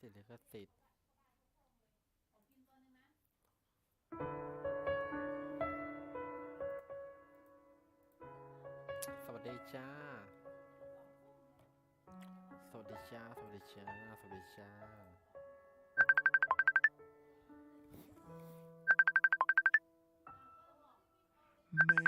ติดลิขสิทธิ์สวัสดีจ้า สวัสดีจ้า สวัสดีจ้า สวัสดีจ้าไม่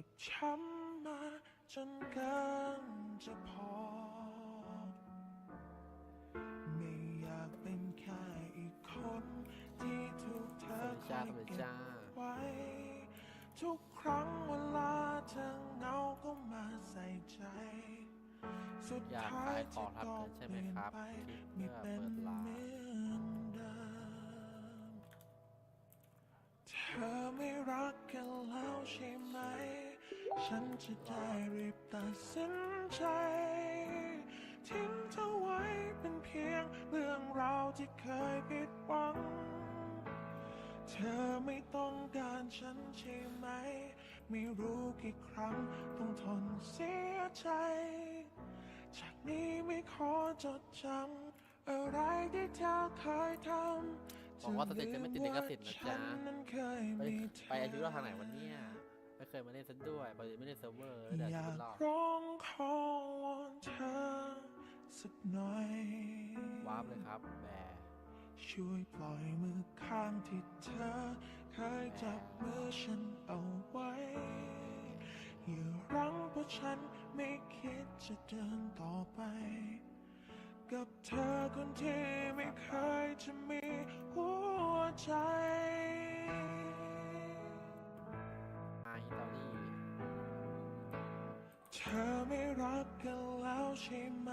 จ็บช้ำมาจนเกินจะพอ ไม่อยากเป็นแค่อีกคนที่ถูกเธอคอยเก็บไว้ ทุกครั้งเวลาเธอเหงาก็มาใส่ใจสุดท้ายยขจะองทำก็เงินใช่เปลี่ยนไปที่ไม่เป็นเหมือนเดิมเธอไม่รักกันแล้วใช่ไหม ฉันจะได้รีบตัดสินใจ ทิ้งเธอไว้เป็นเพียงเรื่องราวที่เคยผิดหวัง เธอไม่ต้องการฉันใช่ไหม ไม่รู้กี่ครั้งต้องทนเสียใจ จากนี้ไม่ขอจดจำอะไรที่เธอเคยทำบอกว่าสเต็ปจะไม่ติดลิขสิทธิ์นะจ๊ะฉันั้นเคยไปมีเธไปอายุเราทางไหนวันเนี้ยไม่ เคยมาเล่นซะด้วยปกติไม่เล่นเซิร์ฟเวอร์แต่อชียาวิกตรอดร้องขอวอนเธอสักหน่อยวาร์ปเลยครับแบร์ช่วยปล่อยมือข้างที่เธอเคยจับมือฉันเอาไว้อย่ารั้งเพราะฉันไม่คิดจะเดินต่อไป กับเธอคนที่ไม่เคยจะมีหัวใจ เธอไม่รักกันแล้วใช่ไหม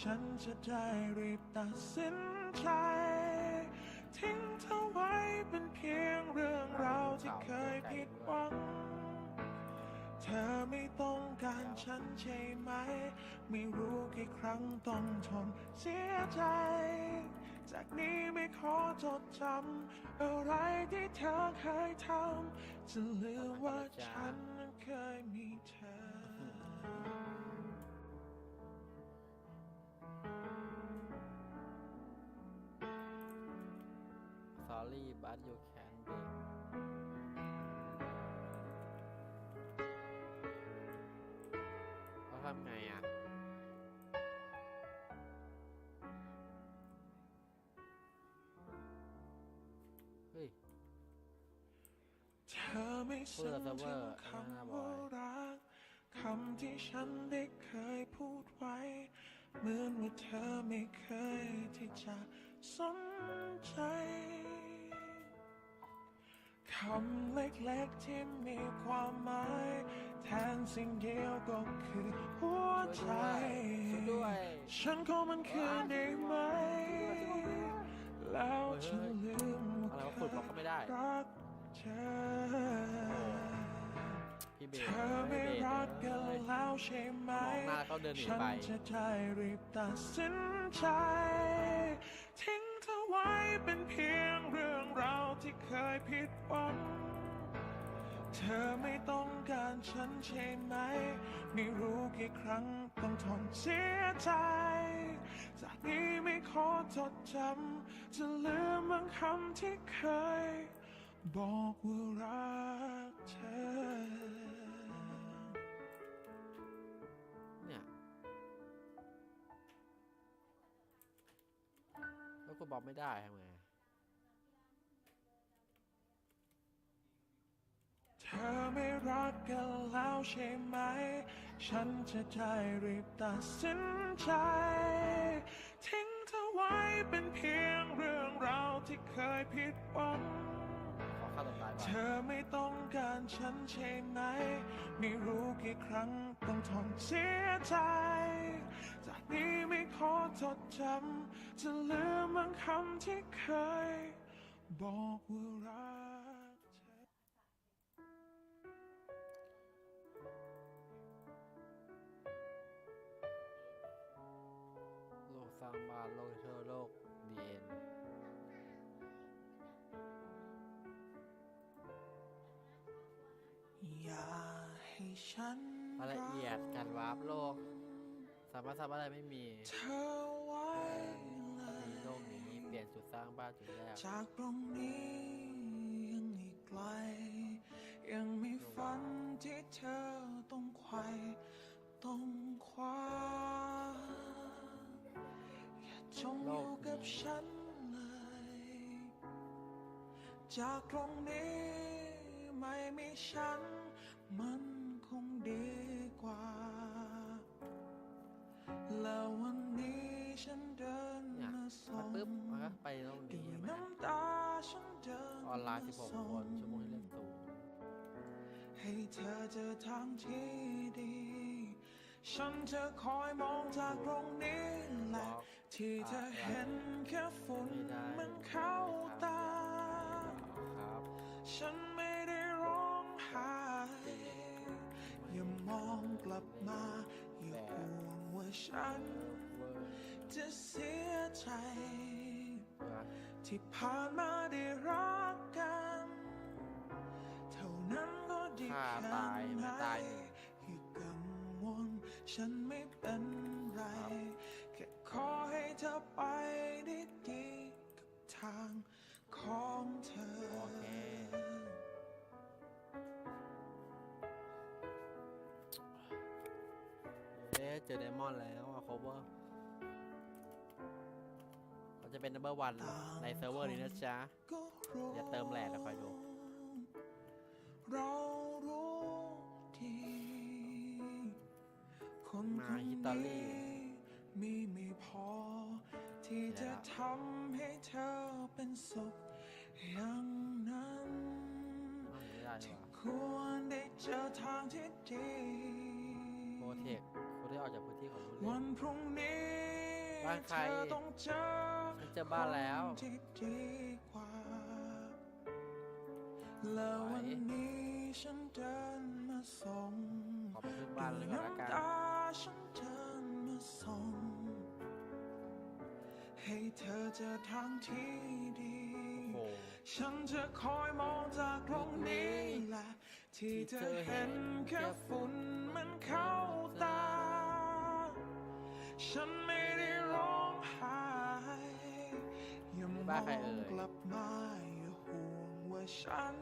ฉันจะได้รีบตัดสินใจ ทิ้งเธอไว้เป็นเพียงเรื่องราวที่เคยผิดหวัง เธอไม่ต้องการฉันใช่ไหม ไม่รู้กี่ครั้งต้องทนเสียใจ จากนี้ไม่ขอจดจำอะไรที่เธอเคยทำจะลืมว่าฉันนั้นเคยมีเธอสอรี่ อไม่ซึ้งถึงคำว่ารักคำที่ฉันได้เคยพูดไว้ เหมือนว่าเธอไม่เคยที่จะสนใจ คำเล็กๆที่มีความหมาย แทนสิ่งเดียวก็คือหัวใจ ฉันขอมันคืนได้ไหม แล้วจะลืมอะไรว่าวะขุดบล็อกก็ไม่ได้รัก พี่เบเธอไม่รักกันแล้วใช่ไหมมองหน้าเขาเดินหนีไปฉันจะได้รีบตัดสินใจ ทิ้งเธอไว้เป็นเพียงเรื่องราวที่เคยผิดหวัง เธอไม่ต้องการฉันใช่ไหม ไม่รู้กี่ครั้งต้องทนเสียใจ จากนี้ไม่ขอจดจำจะลืมบางคำที่เคย บอกว่ารักเธอ เนี่ย แล้วกูบอกไม่ได้ทำไงเธอไม่รักกันแล้วใช่ไหม ฉันจะได้รีบตัดสินใจ ทิ้งเธอไว้เป็นเพียงเรื่องราวที่เคยผิดหวัง ฆ่าตัวตายเธอไม่ต้องการฉันใช่ไหม ไม่รู้กี่ครั้งต้องทนเสียใจ จากนี้ไม่ขอจดจำ จะลืมบางคำที่เคย บอกว่ารักเธอ โลกสร้างบ้านโลกเทอโลก อย่าให้ฉันรายละเอียดการวาร์ปโลก สามารถทำอะไรไม่มีเธอไว้เลมียโลกนี้เปลี่ยนจุดสร้างบ้านจุดแรกจากตรงนี้ยังอีกไกล ยังมีฝันที่เธอต้องไขว่ต้องคว้าอย่าจงอยู่กับฉันเลย จากตรงนี้ไม่มีฉัน มันคงดีกว่า แล้ววันนี้ฉันเดินเนี่ยมาส่มันงปึ๊บมันก็ไปโลกด้นี้วยใช่ไหมน้ำตาฉันเดินออนไลน์มา16ส่คนชั่วโมงให้เล่นศูนย์ให้เธอเจอทางที่ดี ฉันจะคอยมองจากตรงนี้แหละ ที่เธอเห็นแค่ฝุ่นไม่ได้มันเข้าตาครับฉันไม่ได้ร้องไห้ อย่ามองกลับมา อย่าห่วงว่าฉัน จะเสียใจ ที่ผ่านมาได้รักกัน เท่านั้นก็ดีฆ่าแค่ตายไหนไม่ตายหนึ่งอย่ากังวลฉันไม่เป็นไรแค่ขอให้เธอไปได้ดีกับทางของเธอ โอเค เอ๊ะเจอไดมอนด์แล้วอะโคเวอร์เขาจะเป็น number one ในเซิร์ฟเวอร์นี้นะจ๊ะก็รู้อย่าเติมแหลกนะคอยดูเรารู้ดีคนคมานฮิตาลีนี้มีไม่พอ ที่จะทำให้เธอเป็นสุขอย่างนั้นอ้าวไม่ได้ดีที่กว่าควรได้เจอทางที่ดี ออกจากพื้นที่ของผู้เล่วันนพรุ่งนี้บ้านใครเธอต้องเจอฉันเจอบ้านแล้ว คนที่ดีกว่าแล้ววันนี้ฉันเดินมาส่งขอไปพึ่งบ้านเลยก่อนละกันด้วยำตาฉันเดินมาส่ง ให้เธอเจอทางที่ดี โอ้โห ฉันจะคอยมองจากตรงนี้แหละที่เธอเห็นแค่ฝุ่นมันเข้าตา ฉันไม่ได้ร้องไห้อย่ามองกลับมาอย่าห่วงว่าฉัน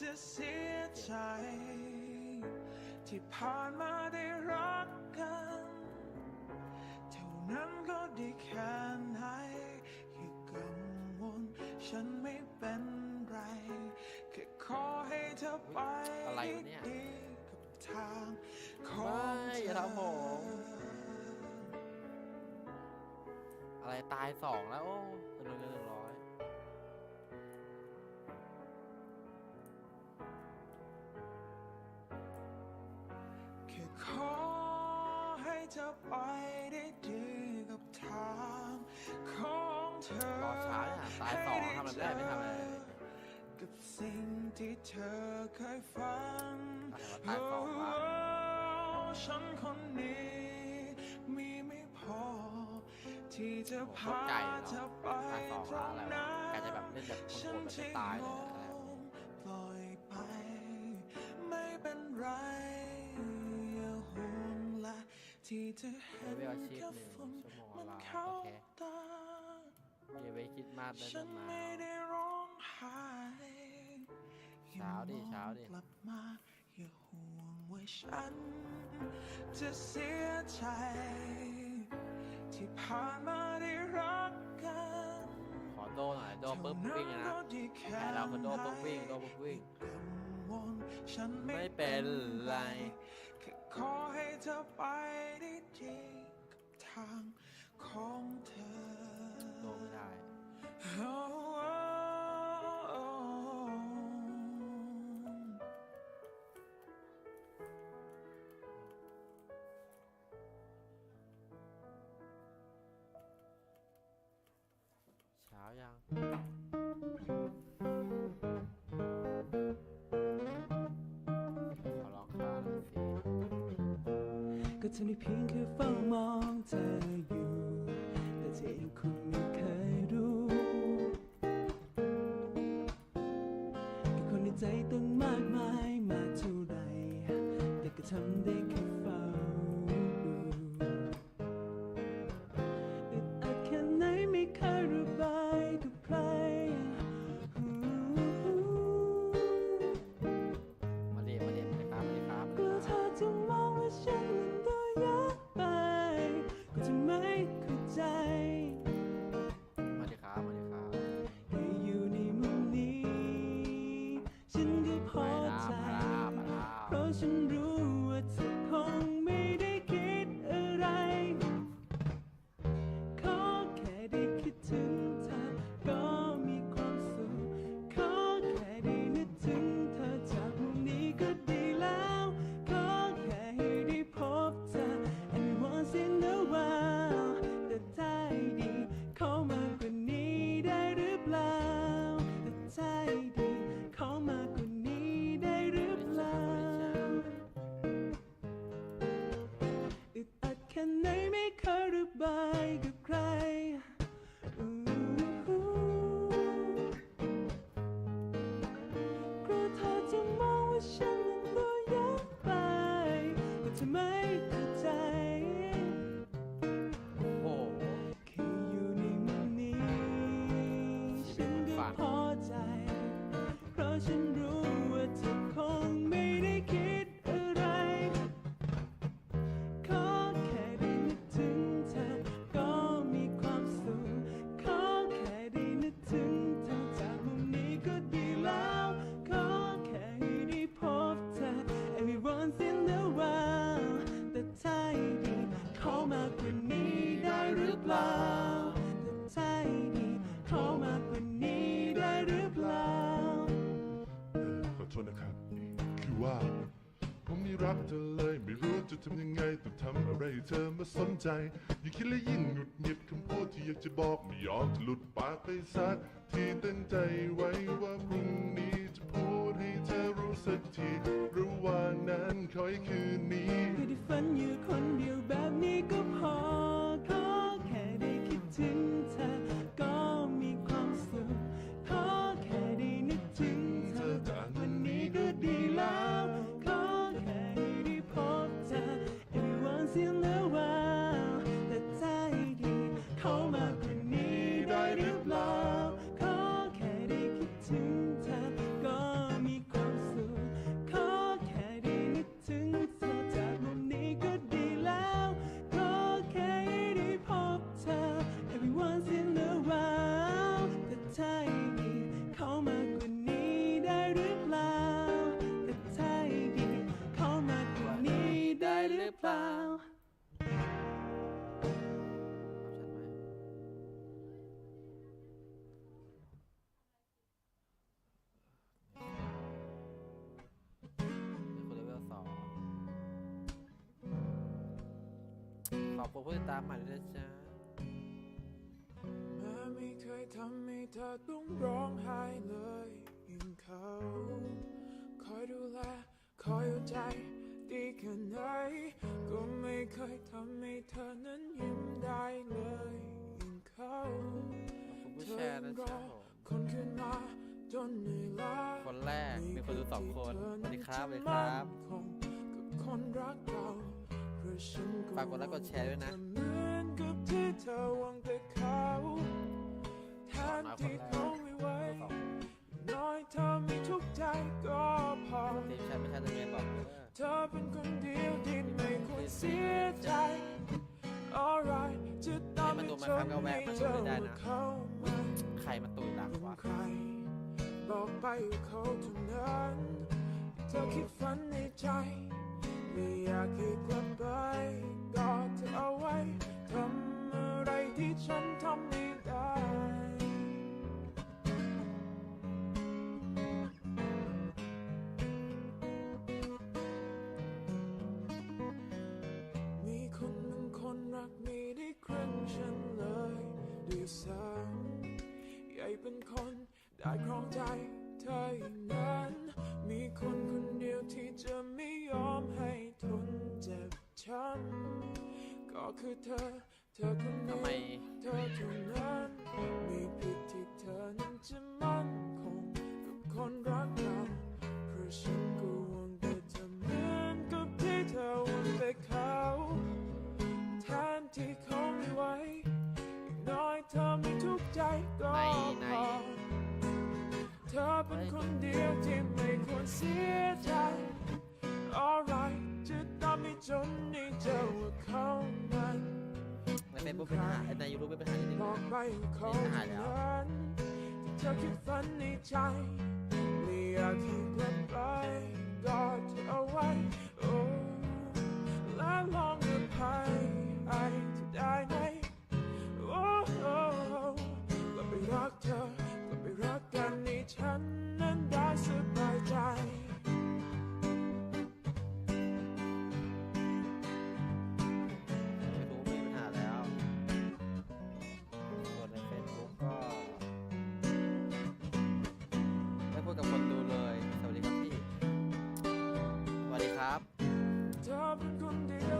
จะเสียใจ ที่ผ่านมาได้รักกันเท่านั้นก็ดีแค่ไหนอย่ากังวลฉันไม่เป็นไรแค่ขอให้เธอไปอะไรวะเนี่ยดีกับทางของเธอ อทำผมอะไรตายสองแล้ว โอ้จำนวนเงินหนึ่งร้อยแค่ขอให้เธอไปได้ดีกับทางของเธอรอช้าเนี่ยตายสองทำอะไรไม่ได้ไม่ทำอะไรเลยกับสิ่งที่เธอเคยฝันตายสองวะฉันคนนี้มีไม่พอ ที่จะพาเธอไปตรงนั้นการจะแบบเล่นแบบคนฉัโหนดแบบที่จะตายเลยปล่อยไป ไม่เป็นไรอย่าห่วงละที่เธอเห็นแค่ฝนมันเข้าตาอย่าไปคิดมากได้ฉันไม่ได้ร้องไห้เช้าดิเช้าดิกลับมาอย่าห่วงว่าฉันจะเสียใจ ที่ผ่านมาได้รักกันขอโดหน่อยโดปุ๊บวิ่งเลยนะเท่าก็ดีแค่แต่เราคือโดปุ๊บวิ่งโดปุ๊บวิ่งกังวลฉันไม่ไม่เป็นไรแค่ขอให้เธอไปได้ดีกับทางของเธอโดไม่ได้ ขอลองข้างหน่อยสิก็เธอได้เพียงแค่เฝ้ามองเธออยู่ แต่เธอเองคงไม่ ใจ ยิ่งคิดและยิ่งหงุดหงิดคำพูดที่อยากจะบอกไม่ยอมจะหลุดปากไปสักทีตั้งใจไว้ว่าพรุ่งนี้จะพูดให้เธอรู้สักทีระหว่างนั้นคอยคือ อบคุณผู้ติดตามใหม่ด้วยนะจ๊ะแม้ไม่เคยทำให้เธอต้องร้องไห้เลยยิ่งเขาคอยดูแลคอยเอาใจดีแค่ไหนก็ไม่เคยทำให้เธอนั้นยิ้มได้เลยยิ่งเขาขอบคุณผู้แชร์นะจ๊ะผมคนขึ้นมาจนเหนื่อยล้าคนแรกมีคนดูสองคนสวัสดีครับสวัสดีครับคงกับคนรักเราเพราะฉัน ฝากกดไลค์กดแชร์ด้วยนะเหมือนกับที่เธอหวังแต่เขาแทนที่เขาไม่ไหวน้อยเธอมีทุกใจก็พอทีมแชร์ไม่ใช่จะเมียบอกเลยเธอเป็นคนเดียวที่ไม่ควรเสียใจ alright จะตามให้เธอไม่เจอเขามาใครมาตุยหลังวะบอกไปเขาเท่านั้นเธอคิดฝันในใจ ไม่อยากให้กลับไปกอดเธอเอาไว้ทำอะไรที่ฉันทำไม่ได้มีคนบางคนรักไม่ได้ครึ่งฉันเลยด้วยซ้ำใหญ่ไปได้ครองใจเธออย่างนั้น ทำไมานิดนึงบอกไปว่าเขานี่หายแล้วนั้นที่เธอคิดฝันในใจไม่อยากให้กลับ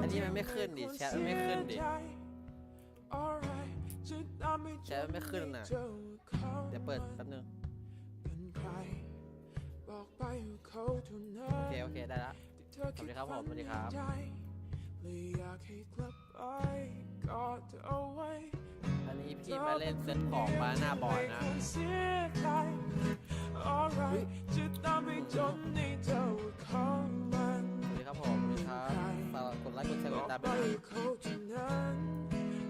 อันนี้มันไม่ขึ้นดิแชทมันไม่ขึ้นดิแชทมันไม่ขึ้นนะเดี๋ยวเปิดแป๊บนึงโอเคโอเคได้ละสวัสดีครับผมสวัสดีครับอันนี้พี่มาเล่นเซตของมาหน้าบอยนะสวัสดีครับผมสวัสดีครับ ดไลค์กดแชร์กดติดตามไปด้วยนะเขาเท่านั้น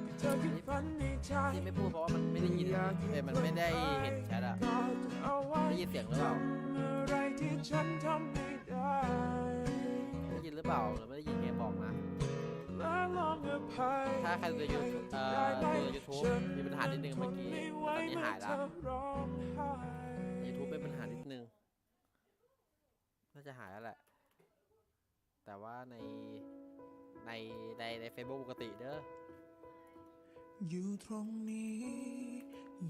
ที่เธอคิดฝันในใจที่ไม่พูดเพราะว่ามันไม่ได้ยินเอ้ยมันไม่ได้เห็นแชทอะกอดเธอเอาไว้ได้ยินเสียงหรือเปล่าอะไรที่ฉันทำไม่ได้ได้ยินหรือเปล่าหรือไม่ได้ยินเกมบอกนะและลองอภัยถ้าใครดูยูทูบเอ่อดูยูทูบมีปัญหานิดนึงเมื่อกี้ตอนนี้หายแล้วยูทูบเป็นปัญหานิดนึงน่าจะหายแล้วแหละ แต่ว่าใน ในในในเฟซบุ๊กปกติเด้ออยู่ตรงนี้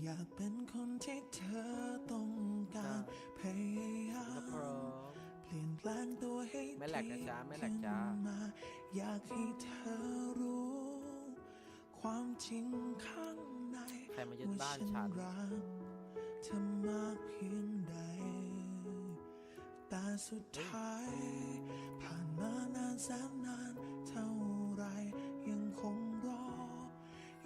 อยากเป็นคนที่เธอต้องการพยายาครับผมมเปลี่ยนแปลงตัวให้ไม่แหลกนะจ๊ะไม่แหลกดีจ้าขึ้นมาอยากให้เธอรู้ ความจริงข้างในใครมายึดบ้านฉันว่ารักเธอมากเพียงใดแต่สุดท้าย ผ่านมานานแสนนาน เท่าไรยังคงรอ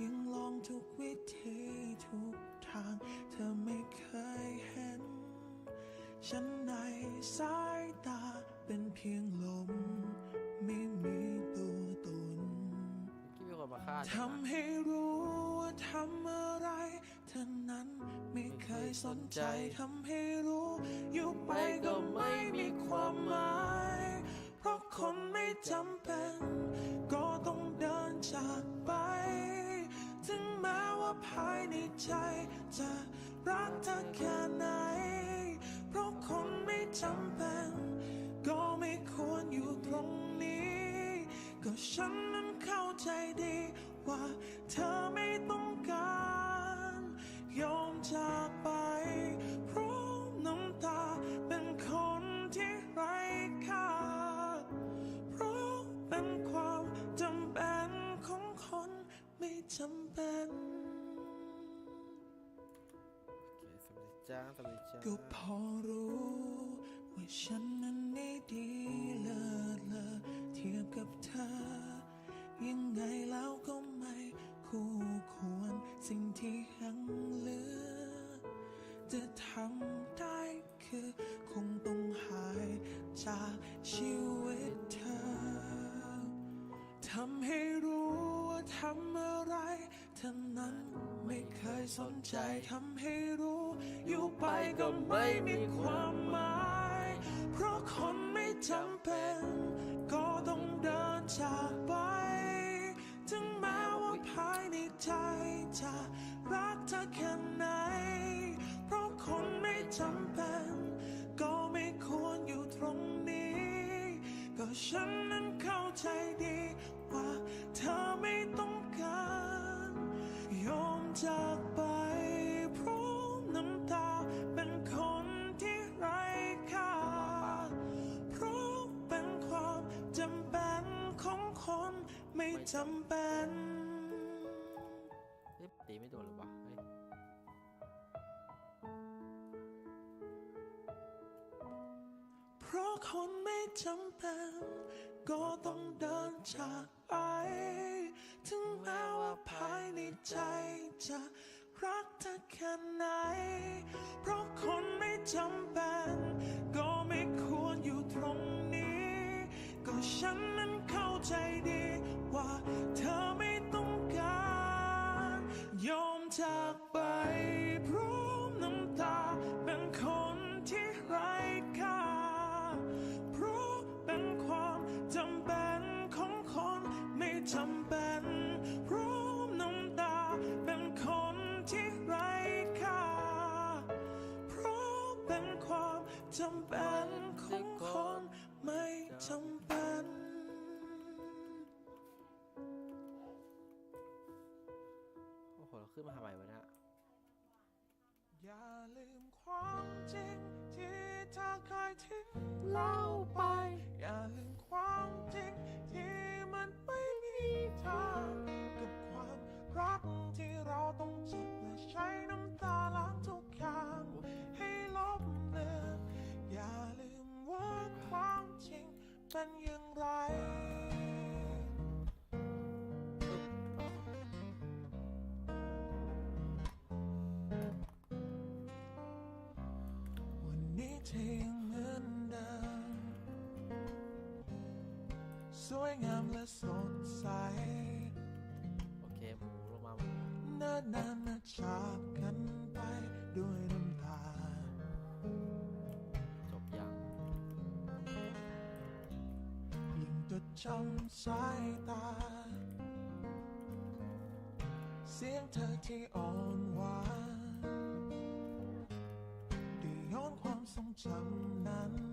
ยังลองทุกวิธีทุกทาง เธอไม่เคยเห็น ฉันในสายตาเป็นเพียงลม ไม่มีตัวตนที่มีคนมาฆ่าฉันนะทำให้รู้ว่าทำอะไรเธอนั้นไม่เคยสนใจทำให้รู้ อยู่ไปก็ไม่มีความหมาย เพราะคนไม่จำเป็นก็ต้องเดิน จากไป ถึงแม้ว่าภายในใจ จะรักเธอแค่ไหน เพราะคนไม่จำเป็น ก็ไม่ควรอยู่ตรงนี้ ก็ฉันนั้นเข้าใจดีว่าเธอไม่ต้องการ จำเป็นโอเคสวัสดีจ้าสวัสดีจ้าก็พอรู้ว่าฉันนั้นไม่ดีเลิศเลอเทียบกับเธอ ยังไงแล้วก็ไม่คู่ควรสิ่งที่ยังเหลือ จะทำได้คือคงต้องหายจากชีวิตเธอทำให้รู้ว่าทำอะไร เธอนั้นไม่เคยสนใจทำให้รู้ อยู่ไปก็ไม่มีความหมาย เพราะคนไม่จำเป็น ก็ต้องเดินจากไป ถึงแม้ว่าภายในใจจะรักเธอแค่ไหน เพราะคนไม่จำเป็น ก็ไม่ควรอยู่ตรงนี้ ก็ฉันนั้นเข้าใจดีว่าเธอไม่ต้องการ ยอมจากไปเพราะน้ำตาเป็นคนที่ไร้ค่า เพราะเป็นความจำเป็นของคนไม่จำเป็น เฮ้ยตีไม่โดนหรือวะเฮ้ยเพราะคนไม่จำเป็น ก็ต้องเดินจากไป ถึงแม้ว่าภายในใจจะรักเธอแค่ไหน เพราะคนไม่จำเป็น ก็ไม่ควรอยู่ตรงนี้ ก็ฉันนั้นเข้าใจดีว่าเธอไม่ต้องการ ยอมจาก ขึ้นมาทำไมวะเนี่ยอย่าลืมความจริงที่เธอเคยทิ้งเล่าไป อย่าลืมความจริงที่มันไม่มีทางกับความรักที่เราต้องเจ็บและใช้น้ำตาล้างทุกอย่างให้ลบเลือนอย่าลืมว่าความจริงเป็นอย่างไร วันนี้เหมือนเดิมสวยงามและสดใสโอเคหมูลงมาเนิ่นนานมาจากกันไปด้วยน้ำตา จบยังยิ่งจดจำสายตา เสียงเธอที่านไ